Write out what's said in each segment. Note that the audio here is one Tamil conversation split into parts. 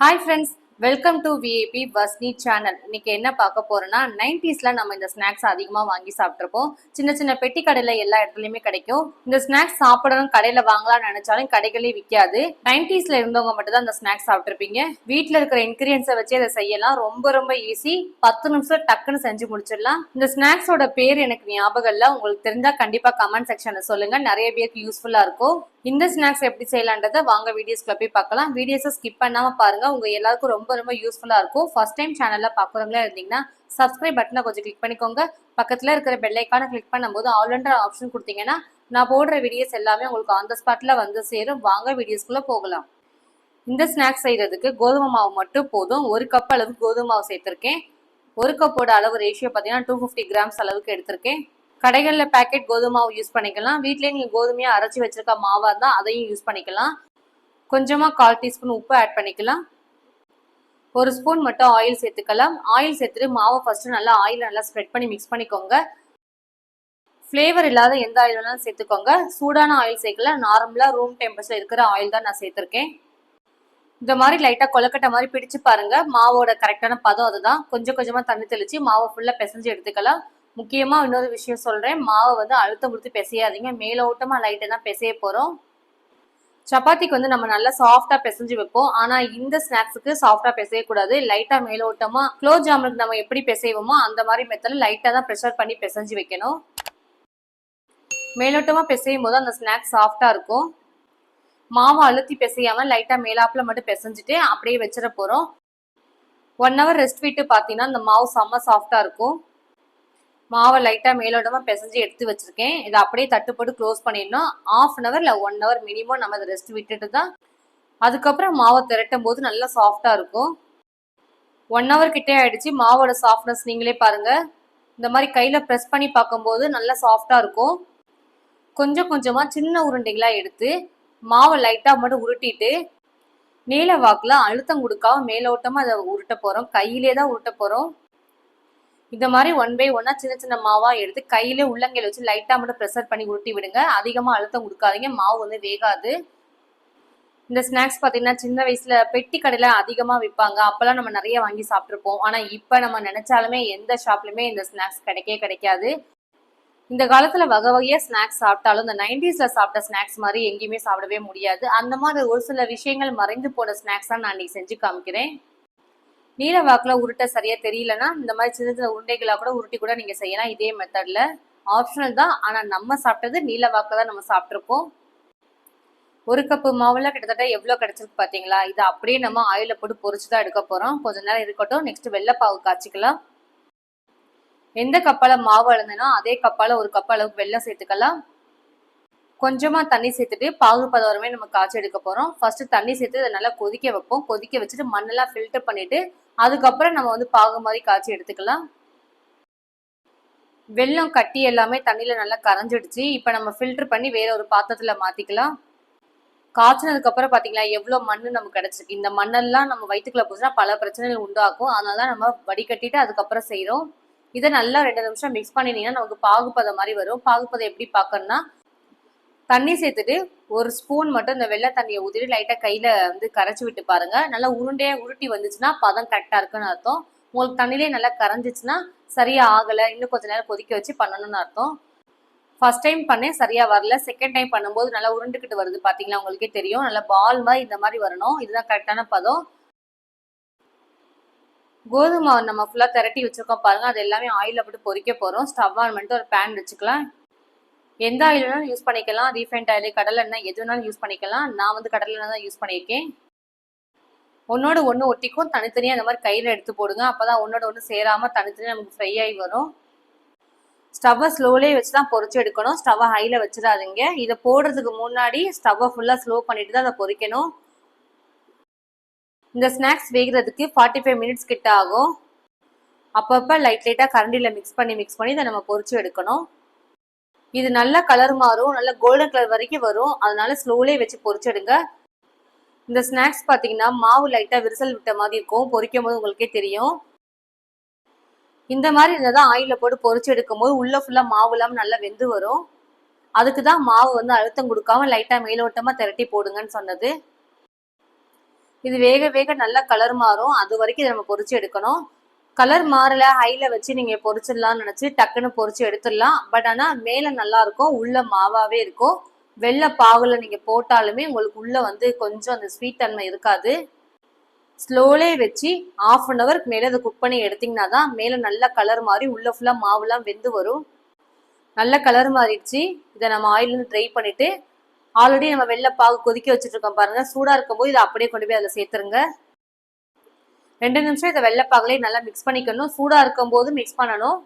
Hi friends welcome to VAP வஸ்னி channel இன்னைக்கு என்ன பார்க்க போறோம்னா நைன்டிஸ்ல நம்ம இந்த ஸ்நாக்ஸ் அதிகமாக வாங்கி சாப்பிட்ருப்போம் சின்ன சின்ன பெட்டி கடையில எல்லா இடத்துலையுமே கிடைக்கும். இந்த ஸ்நாக்ஸ் சாப்பிடணும் கடையில வாங்கலாம்னு நினைச்சாலும் கடைகளே விற்காது நைன்டிஸ்ல இருந்தவங்க மட்டும் தான் இந்த ஸ்நாக்ஸ் சாப்பிட்ருப்பீங்க வீட்டில் இருக்கிற இன்கிரியன்ஸை வச்சு அதை செய்யலாம். ரொம்ப ரொம்ப ஈஸி பத்து நிமிஷம் டக்குன்னு செஞ்சு முடிச்சிடலாம். இந்த ஸ்நாக்ஸோட பேர் எனக்கு ஞாபகம் இல்லை. உங்களுக்கு தெரிஞ்சா கண்டிப்பா கமெண்ட் செக்ஷன்ல சொல்லுங்க. நிறைய பேருக்கு யூஸ்ஃபுல்லா இருக்கும். இந்த ஸ்நாக்ஸ் எப்படி செய்யலான்றதை வாங்க வீடியோஸ்க்குள்ள போய் பார்க்கலாம். வீடியோஸை ஸ்கிப் பண்ணாம பாருங்க. உங்க எல்லாருக்கும் ரொம்ப ரொம்ப ரொம்ப யூஸ்ஃபுல்லாக இருக்கும். ஃபர்ஸ்ட் டைம் சேனலில் பார்க்குறவங்களா இருந்தீங்கன்னா சப்ஸ்கிரைப் பட்டனை கொஞ்சம் கிளிக் பண்ணிக்கோங்க. பக்கத்தில் இருக்கிற பெல்லைக்கான கிளிக் பண்ணும்போது ஆல்ரெண்டர் ஆப்ஷன் கொடுத்தீங்கன்னா நான் போடுற வீடியோஸ் எல்லாமே உங்களுக்கு ஆன் த ஸ்பாட்டில் வந்து சேரும். வாங்க வீடியோஸ்க்குள்ள போகலாம். இந்த ஸ்நாக்ஸ் செய்கிறதுக்கு கோதுமை மாவு மட்டும் போதும். ஒரு கப் அளவு கோதுமை மாவு சேர்த்திருக்கேன். ஒரு கப்போட அளவு ரேஷியோ பார்த்தீங்கன்னா டூ ஃபிஃப்டி கிராம்ஸ் அளவுக்கு எடுத்திருக்கேன். கடைகளில் பேக்கெட் கோதுமை மாவு யூஸ் பண்ணிக்கலாம். வீட்லேயே நீங்கள் கோதுமையாக அரைச்சி வச்சிருக்க மாவாக இருந்தால் அதையும் யூஸ் பண்ணிக்கலாம். கொஞ்சமாக கால் டீஸ்பூன் உப்பு ஆட் பண்ணிக்கலாம். ஒரு ஸ்பூன் மட்டும் ஆயில் சேர்த்துக்கலாம். ஆயில் சேர்த்துட்டு மாவை ஃபஸ்ட்டு நல்லா ஆயில் நல்லா ஸ்ப்ரெட் பண்ணி மிக்ஸ் பண்ணிக்கோங்க. ஃப்ளேவர் இல்லாத எந்த ஆயில் வேணாலும் சேர்த்துக்கோங்க. சூடான ஆயில் சேர்க்கல நார்மலாக ரூம் டெம்பரேச்சர் இருக்கிற ஆயில் தான் நான் சேர்த்துருக்கேன். இந்த மாதிரி லைட்டாக கொலக்கட்டை மாதிரி பிடிச்சு பாருங்க. மாவோட கரெக்டான பதம் அதுதான். கொஞ்சம் கொஞ்சமாக தண்ணி தெளித்து மாவை ஃபுல்லாக பிசைஞ்சு எடுத்துக்கலாம். முக்கியமாக இன்னொரு விஷயம் சொல்கிறேன் மாவை வந்து அழுத்தம் கொடுத்து பிசையாதீங்க. மேலோட்டமாக லைட்டை தான் பிசைய போகிறோம் சப்பாத்திக்கு வந்து நம்ம நல்லா சாஃப்டா பிசைஞ்சு வைப்போம். ஆனால் இந்த ஸ்நாக்ஸுக்கு சாஃப்டாக பிசையக்கூடாது லைட்டாக மேலோட்டமாக க்ளோஸ் ஜாமுனுக்கு நம்ம எப்படி பிசைவோமோ அந்த மாதிரி மெத்தடில் லைட்டாக தான் ப்ரெஷர் பண்ணி பிசைஞ்சு வைக்கணும். மேலோட்டமாக பிசையும் போது அந்த ஸ்நாக்ஸ் சாஃப்டா இருக்கும். மாவை அழுத்தி பிசையாமல் லைட்டாக மேலாப்புல மட்டும் பிசைஞ்சிட்டு அப்படியே வச்சிட போகிறோம் ஒன் ஹவர் ரெஸ்ட் விட்டு பார்த்தீங்கன்னா இந்த மாவு செம்ம சாஃப்டா இருக்கும். மாவை லைட்டாக மேலோட்டமாக பிசைஞ்சு எடுத்து வச்சுருக்கேன். இதை அப்படியே தட்டு போட்டு க்ளோஸ் பண்ணிடணும். ஆஃப் அன் ஹவர் இல்லை ஒன் ஹவர் மினிமம் நம்ம அதை ரெஸ்ட் விட்டுட்டு தான் அதுக்கப்புறம் மாவை திரட்டும் போது நல்லா சாஃப்டாக இருக்கும். ஒன் ஹவர் கிட்டே ஆகிடுச்சு மாவோட சாஃப்ட்னஸ் நீங்களே பாருங்கள் இந்த மாதிரி கையில் ப்ரெஸ் பண்ணி பார்க்கும்போது நல்லா சாஃப்டாக இருக்கும். கொஞ்சம் கொஞ்சமாக சின்ன உருண்டைகளாக எடுத்து மாவை லைட்டாக மட்டும் உருட்டிட்டு நீல வாக்கில் அழுத்தம் கொடுக்காம மேலோட்டமாக அதை உருட்ட போகிறோம் கையிலே தான் உருட்ட போகிறோம் இந்த மாதிரி ஒன் பை ஒன்னா சின்ன சின்ன மாவா எடுத்து கையில உள்ளங்கையில வச்சு லைட்டா மட்டும் ப்ரெஷர் பண்ணி உருட்டி விடுங்க. அதிகமா அழுத்தம் கொடுக்காதீங்க. மாவு வந்து வேகாது. இந்த ஸ்நாக்ஸ் பார்த்தீங்கன்னா சின்ன வயசுல பெட்டி கடையில அதிகமா விற்பாங்க அப்பெல்லாம் நம்ம நிறைய வாங்கி சாப்பிட்ருப்போம் ஆனா இப்ப நம்ம நினைச்சாலுமே எந்த ஷாப்லயுமே இந்த ஸ்நாக்ஸ் கிடைக்கவே கிடைக்காது. இந்த காலத்துல வகை வகையா ஸ்நாக்ஸ் சாப்பிட்டாலும் இந்த நைன்டிஸ்ல சாப்பிட்ட ஸ்நாக்ஸ் மாதிரி எங்கேயுமே சாப்பிடவே முடியாது. அந்த மாதிரி ஒரு சில விஷயங்கள் மறைந்து போன ஸ்நாக்ஸ் தான் நான் இன்னைக்கு செஞ்சு காமிக்கிறேன். நீல வாக்கில் உருட்ட சரியா தெரியலன்னா இந்த மாதிரி சின்ன சின்ன உருண்டைகளாக கூட உருட்டி கூட நீங்க செய்யலாம். இதே மெத்தட்ல ஆப்ஷனல் தான். ஆனா நம்ம சாப்பிட்டது நீல வாக்கில் தான் நம்ம சாப்பிட்ருப்போம் ஒரு கப்பு மாவுல கிட்டத்தட்ட எவ்வளோ கிடச்சிருக்கு பார்த்தீங்களா இதை அப்படியே நம்ம ஆயில போட்டு பொரிச்சு தான் எடுக்க போறோம். கொஞ்ச நேரம் இருக்கட்டும். நெக்ஸ்ட் வெள்ளைப்பாவு காய்ச்சிக்கலாம். எந்த கப்பால மாவு அளந்தனோ அதே கப்பால ஒரு கப் அளவுக்கு வெள்ளம் சேர்த்துக்கலாம். கொஞ்சமா தண்ணி சேர்த்துட்டு பாகு பதவரமே நம்ம காய்ச்சி எடுக்க போறோம். ஃபர்ஸ்ட் தண்ணி சேர்த்து இதை நல்லா கொதிக்க வைப்போம். கொதிக்க வச்சுட்டு மண்ணெல்லாம் ஃபில்டர் பண்ணிட்டு அதுக்கப்புறம் நம்ம வந்து பாகு மாதிரி காய்ச்சி எடுத்துக்கலாம். வெள்ளம் கட்டி எல்லாமே தண்ணியில் நல்லா கரைஞ்சிடுச்சு. இப்போ நம்ம ஃபில்டர் பண்ணி வேற ஒரு பாத்திரத்தில் மாற்றிக்கலாம் காய்ச்சினதுக்கப்புறம் பார்த்தீங்களா எவ்வளோ மண் மண்ணு நமக்கு கிடச்சிருக்கு. இந்த மண்ணெல்லாம் நம்ம வயிற்றுக்குள்ள போச்சுன்னா பல பிரச்சனைகள் உண்டாக்கும். அதனால தான் நம்ம வடிகட்டிட்டு அதுக்கப்புறம் செய்கிறோம் இதை நல்லா ரெண்டு நிமிஷம் மிக்ஸ் பண்ணினீங்கன்னா நமக்கு பாகுப்பதம் மாதிரி வரும். பாகுப்பதம் எப்படி பார்க்கணும்னா தண்ணி சேர்த்துட்டு ஒரு ஸ்பூன் மட்டும் இந்த வெள்ளை தண்ணியை ஊற்றிட்டு லைட்டாக கையில் வந்து கரைச்சி விட்டு பாருங்கள் நல்லா உருண்டையாக உருட்டி வந்துச்சுன்னா பதம் கரெக்டாக இருக்குன்னு அர்த்தம். உங்களுக்கு தண்ணியிலே நல்லா கரைஞ்சிச்சுன்னா சரியாக ஆகலை. இன்னும் கொஞ்ச நேரம் கொதிக்க வச்சு பண்ணணும்னு அர்த்தம். ஃபர்ஸ்ட் டைம் பண்ணேன் சரியாக வரல. செகண்ட் டைம் பண்ணும்போது நல்லா உருண்டுக்கிட்டு வருது. பார்த்தீங்களா உங்களுக்கே தெரியும். நல்லா பால் மாதிரி இந்த மாதிரி வரணும். இதுதான் கரெக்டான பதம். கோதுமை நம்ம ஃபுல்லாக திரட்டி வச்சுருக்கோம் பாருங்கள் அது எல்லாமே ஆயிலில் போட்டு பொறிக்க போகிறோம் ஸ்டவ் ஆன் பண்ணிட்டு ஒரு பேன் வச்சுக்கலாம். எந்த ஆயில் வேணாலும் யூஸ் பண்ணிக்கலாம். ரீஃபைண்ட் ஆயில் கடலை எண்ணெய் எது வேணாலும் யூஸ் பண்ணிக்கலாம். நான் வந்து கடலை எண்ணெய் தான் யூஸ் பண்ணியிருக்கேன். ஒன்னோட ஒன்று ஒட்டிக்கும். தனித்தனியாக இந்த மாதிரி கையில் எடுத்து போடுங்க. அப்போ தான் ஒன்னோட ஒன்று சேராமல் தனித்தனியாக நமக்கு ஃப்ரை ஆகி வரும். ஸ்டவ்வை ஸ்லோலே வச்சு தான் பொறிச்சு எடுக்கணும். ஸ்டவ்வை ஹையில் வச்சிடாதீங்க. இதை போடுறதுக்கு முன்னாடி ஸ்டவ்வை ஃபுல்லாக ஸ்லோ பண்ணிட்டு தான் அதை பொறிக்கணும். இந்த ஸ்நாக்ஸ் வேகிறதுக்கு ஃபார்ட்டி ஃபைவ் மினிட்ஸ் கிட்ட ஆகும். அப்பப்போ லைட் லைட்டாக கரண்டியில் மிக்ஸ் பண்ணி மிக்ஸ் பண்ணி இதை நம்ம பொறிச்சு எடுக்கணும். இது நல்ல கலர் மாறும் நல்ல கோல்டன் கலர் வரைக்கும் வரும். அதனால ஸ்லோலே வச்சு பொரிச்சிடுங்க இந்த ஸ்நாக்ஸ் பார்த்தீங்கன்னா மாவு லைட்டாக விரிசல் விட்ட மாதிரி இருக்கும். பொரிக்கும் போது உங்களுக்கே தெரியும். இந்த மாதிரி இருந்தால் தான் ஆயிலில் போட்டு பொறிச்சு எடுக்கும் போது உள்ள ஃபுல்லாக மாவு இல்லாமல் நல்லா வெந்து வரும். அதுக்கு தான் மாவு வந்து அழுத்தம் கொடுக்காம லைட்டாக மேலோட்டமாக திரட்டி போடுங்கன்னு சொன்னது. இது வேக வேக நல்லா கலர் மாறும். அது வரைக்கும் இதை நம்ம பொறிச்சு எடுக்கணும். கலர் மாறல ஹைல வச்சு நீங்க பொறிச்சிடலாம்னு நினைச்சு டக்குன்னு பொறிச்சு எடுத்துடலாம். பட் ஆனா மேல நல்லா இருக்கும் உள்ள மாவாவே இருக்கும். வெள்ளை பாகுல நீங்க போட்டாலுமே உங்களுக்கு உள்ள வந்து கொஞ்சம் அந்த ஸ்வீட் தன்மை இருக்காது. ஸ்லோலே வச்சு ஆஃப் அன் ஹவருக்கு மேலே அதை குக் பண்ணி எடுத்தீங்கன்னா தான் மேலே நல்ல கலர் மாறி உள்ள ஃபுல்லாக மாவுலாம் வெந்து வரும். நல்ல கலர் மாறிடுச்சு. இதை நம்ம ஆயிலேருந்து ட்ரை பண்ணிவிட்டு ஆல்ரெடி நம்ம வெள்ளை பாகு கொதிக்க வச்சுட்டு இருக்கோம் சூடாக இருக்கும்போது இதை அப்படியே கொண்டு போய் அதில் சேர்த்துருங்க. ரெண்டு நிமிஷம் இதை வெள்ளைப்பாகுலேயே நல்லா மிக்ஸ் பண்ணிக்கணும். சூடாக இருக்கும்போது மிக்ஸ் பண்ணணும்.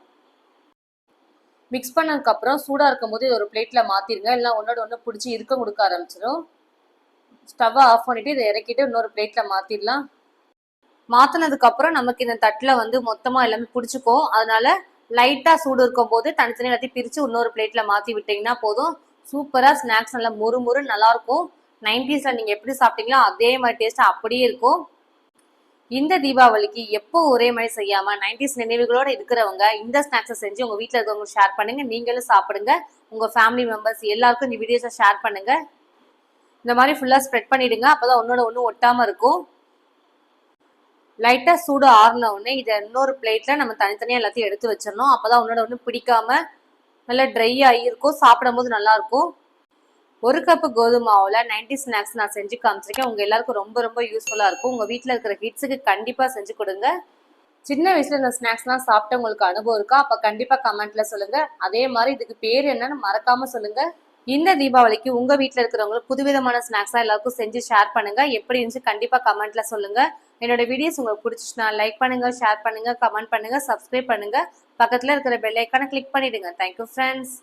மிக்ஸ் பண்ணதுக்கப்புறம் சூடாக இருக்கும்போது இதை ஒரு பிளேட்டில் மாற்றிருங்க இல்லைனா ஒன்றோட ஒன்று பிடிச்சி இருக்க கொடுக்க ஆரம்பிச்சிடும் ஸ்டவ்வை ஆஃப் பண்ணிவிட்டு இதை இறக்கிட்டு இன்னொரு பிளேட்டில் மாற்றிடலாம் மாற்றினதுக்கப்புறம் நமக்கு இந்த தட்டில் வந்து மொத்தமாக எல்லாமே பிடிச்சிக்கும். அதனால லைட்டாக சூடு இருக்கும்போது தனித்தனி எல்லாத்தையும் பிரித்து இன்னொரு பிளேட்டில் மாற்றி விட்டிங்கன்னா போதும். சூப்பராக ஸ்நாக்ஸ் நல்லா முறு முறு நல்லாயிருக்கும் நைன்டிஸில் நீங்கள் எப்படி சாப்பிட்டீங்களோ அதே மாதிரி டேஸ்ட்டு அப்படியே இருக்கும். இந்த தீபாவளிக்கு எப்போ ஒரே மாதிரி செய்யாம நைன்டிஸ் நினைவுகளோட இருக்கிறவங்க இந்த ஸ்நாக்ஸை செஞ்சு உங்க வீட்டில் இருக்கவங்க ஷேர் பண்ணுங்க. நீங்களும் சாப்பிடுங்க. உங்க ஃபேமிலி மெம்பர்ஸ் எல்லாருக்கும் இந்த வீடியோஸை ஷேர் பண்ணுங்க. இந்த மாதிரி ஃபுல்லாக ஸ்ப்ரெட் பண்ணிடுங்க. அப்போதான் ஒன்னோட ஒன்று ஒட்டாம இருக்கும். லைட்டாக சூடு ஆறின உடனே இதை இன்னொரு பிளேட்டில் நம்ம தனித்தனியாக எல்லாத்தையும் எடுத்து வச்சிடணும். அப்பதான் ஒன்னோட ஒன்று பிடிக்காம நல்லா ட்ரை ஆகியிருக்கும் சாப்பிடும்போது நல்லாயிருக்கும் ஒரு கப்பு கோதுமை மாவில் நைன்டி ஸ்நாக்ஸ் நான் செஞ்சு காமிச்சிருக்கேன். உங்கள் எல்லாருக்கும் ரொம்ப ரொம்ப யூஸ்ஃபுல்லாக இருக்கும். உங்கள் வீட்டில் இருக்கிற கிட்ஸுக்கு கண்டிப்பாக செஞ்சு கொடுங்க. சின்ன வயசில் இந்த ஸ்நாக்ஸ்லாம் சாப்பிட்டு உங்களுக்கு அனுபவம் இருக்கா? அப்போ கண்டிப்பாக கமெண்ட்டில் சொல்லுங்கள் அதே மாதிரி இதுக்கு பேர் என்னன்னு மறக்காமல் சொல்லுங்கள் இந்த தீபாவளிக்கு உங்கள் வீட்டில் இருக்கிறவங்களுக்கு புதுவிதமான ஸ்நாக்ஸாக எல்லாருக்கும் செஞ்சு ஷேர் பண்ணுங்கள் எப்படி இருந்துச்சு கண்டிப்பாக கமெண்ட்டில் சொல்லுங்கள் என்னோட வீடியோஸ் உங்களுக்கு பிடிச்சிச்சுன்னா லைக் பண்ணுங்கள் ஷேர் பண்ணுங்கள் கமெண்ட் பண்ணுங்க சப்ஸ்கிரைப் பண்ணுங்கள் பக்கத்தில் இருக்கிற பெல் ஐக்கானை கிளிக் பண்ணிவிடுங்க தேங்க்யூ ஃப்ரெண்ட்ஸ்